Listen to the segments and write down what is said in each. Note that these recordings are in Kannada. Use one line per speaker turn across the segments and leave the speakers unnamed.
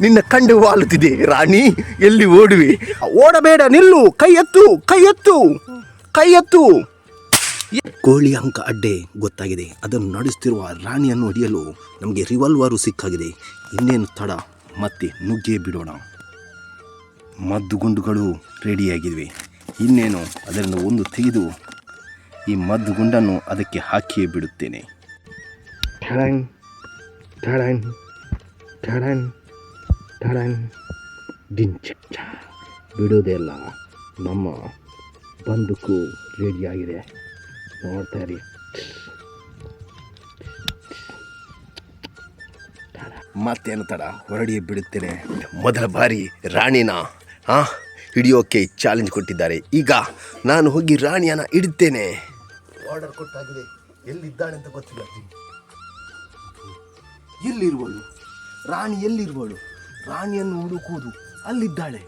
ನಿನ್ನ ಕಂಡು ವಾಲುತ್ತಿದೆ, ರಾಣಿ. ಎಲ್ಲಿ ಓಡುವೆ? ಓಡಬೇಡ, ನಿಲ್ಲು. ಕೈ ಎತ್ತು ಕೈ ಎತ್ತು. ಕೈ ಎತ್ತು. ಕೋಳಿ ಅಂಕ ಅಡ್ಡೆ ಗೊತ್ತಾಗಿದೆ. ಅದನ್ನು ನಡೆಸುತ್ತಿರುವ ರಾಣಿಯನ್ನು ಹೊಡೆಯಲು ನಮಗೆ ರಿವಾಲ್ವರು ಸಿಕ್ಕಾಗಿದೆ. ಇನ್ನೇನು ತಡ, ಮತ್ತೆ ನುಗ್ಗೆ ಬಿಡೋಣ. ಮದ್ದುಗುಂಡುಗಳು ರೆಡಿಯಾಗಿವೆ ಇನ್ನೇನು ಅದರಿಂದ ಒಂದು ತೆಗೆದು ಈ ಮದ್ದುಗುಂಡನ್ನು ಅದಕ್ಕೆ ಹಾಕಿಯೇ ಬಿಡುತ್ತೇನೆ. ಠಡನ್ ಠಡನ್ ಠಡನ್ ಠಡನ್ ಚಕ್ ಬಿಡುವುದೇ ಇಲ್ಲ. ನಮ್ಮ ಬಂದೂಕು ರೆಡಿಯಾಗಿದೆ ನೋಡ್ತಾ ಇರಿ. ಮತ್ತೇನು ತಡ? ಹೊರಡಿ ಬಿಡುತ್ತೇನೆ. ಮೊದಲ ಬಾರಿ ರಾಣಿನ ಹಾ ಹಿಡಿಯೋಕೆ ಚಾಲೆಂಜ್ ಕೊಟ್ಟಿದ್ದಾರೆ. ಈಗ ನಾನು ಹೋಗಿ ರಾಣಿಯನ್ನ ಹಿಡಿತೇನೆ. ಆರ್ಡರ್ ಕೊಟ್ಟಾಗಿದೆ. ಎಲ್ಲಿದ್ದಾಳೆ ಅಂತ ಗೊತ್ತಿಲ್ಲ. ಎಲ್ಲಿರುವಳು ರಾಣಿ ಎಲ್ಲಿರುವಳು? ರಾಣಿಯನ್ನು ಹುಡುಕುವುದು ಅಲ್ಲಿದ್ದಾಳೆ.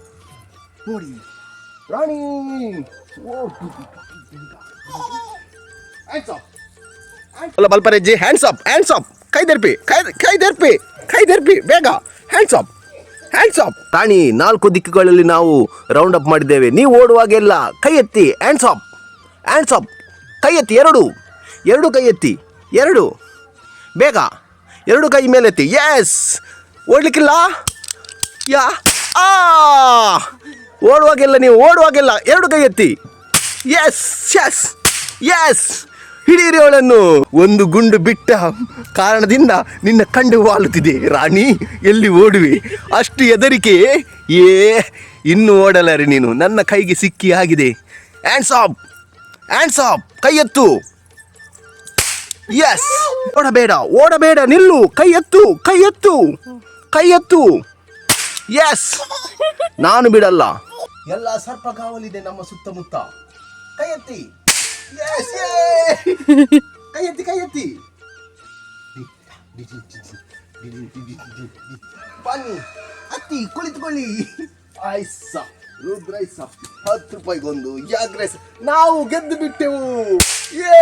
ನೋಡಿ, ರಾಣಿ. ಬಲ್ಪರೆಜ್ಜಿ ಹ್ಯಾಂಡ್ಸ್ ಅಪ್ ಹ್ಯಾಂಡ್ಸ್ ಅಪ್ ಕೈ ದರ್ಪಿ ಕೈ ಕೈ ದರ್ಪಿ ಕೈ ದರ್ಪಿ ಬೇಗ. ಹ್ಯಾಂಡ್ಸ್ ಅಪ್ ಹ್ಯಾಂಡ್ಸ್ ಅಪ್ ರಾಣಿ, ನಾಲ್ಕು ದಿಕ್ಕುಗಳಲ್ಲಿ ನಾವು ರೌಂಡ್ ಅಪ್ ಮಾಡಿದ್ದೇವೆ. ನೀವು ಓಡುವಾಗೆಲ್ಲ ಕೈ ಎತ್ತಿ ಹ್ಯಾಂಡ್ಸ್ ಅಪ್ ಹ್ಯಾಂಡ್ಸ್ ಅಪ್ ಕೈ ಎತ್ತಿ, ಎರಡು ಎರಡು ಕೈ ಎತ್ತಿ, ಎರಡು, ಬೇಗ. ಎರಡು ಕೈ ಮೇಲೆ ಎತ್ತಿ ಎಸ್ ಓಡ್ಲಿಕ್ಕಿಲ್ಲ? ಯಾ, ಆ! ಓಡುವಾಗೆಲ್ಲ ನೀವು, ಓಡುವಾಗೆಲ್ಲ ಎರಡು ಕೈ ಎತ್ತಿ. ಎಸ್ ಎಸ್ ಎಸ್ ಹಿಡೀರಿ ಅವಳನ್ನು ಒಂದು ಗುಂಡು ಬಿಟ್ಟ ಕಾರಣದಿಂದ ನಿನ್ನ ಕಂಡು ವಾಲುತ್ತಿದೆ. ರಾಣಿ, ಎಲ್ಲಿ ಓಡುವೆ? ಅಷ್ಟು ಹೆದರಿಕೆ? ಏ, ಇನ್ನು ಓಡಲರಿ ನೀನು. ನನ್ನ ಕೈಗೆ ಸಿಕ್ಕಿ ಆಗಿದೆ. ಆ್ಯಂಡ್ ಸಾಬ್ ಆ್ಯಂಡ್ ಸಾಬ್ ಕೈ ಎತ್ತು. ಎಸ್ ಓಡಬೇಡ ಓಡಬೇಡ. ನಿಲ್ಲು. ಕೈ ಎತ್ತು ಕೈ ಎತ್ತು. ಕೈ ಎತ್ತು. ಎಸ್ ನಾನು ಬಿಡಲ್ಲ. ಎಲ್ಲ ಸರ್ಪಗಾವಲಿದೆ ನಮ್ಮ ಸುತ್ತಮುತ್ತ. ಕೈ ಎತ್ತಿ ಎಸ್ ಕೈ ಎತ್ತಿ ಕೈ ಬನ್ನಿ, ಅತ್ತಿ, ಕುಳಿತುಕೊಳ್ಳಿ. ಆಯ್ಸ ರುದ್ರೈಸ, ಹತ್ತು ರೂಪಾಯಿಗೊಂದು, ಯಾಗ್ರೈಸ. ನಾವು ಗೆದ್ದು ಬಿಟ್ಟೆವು ಏ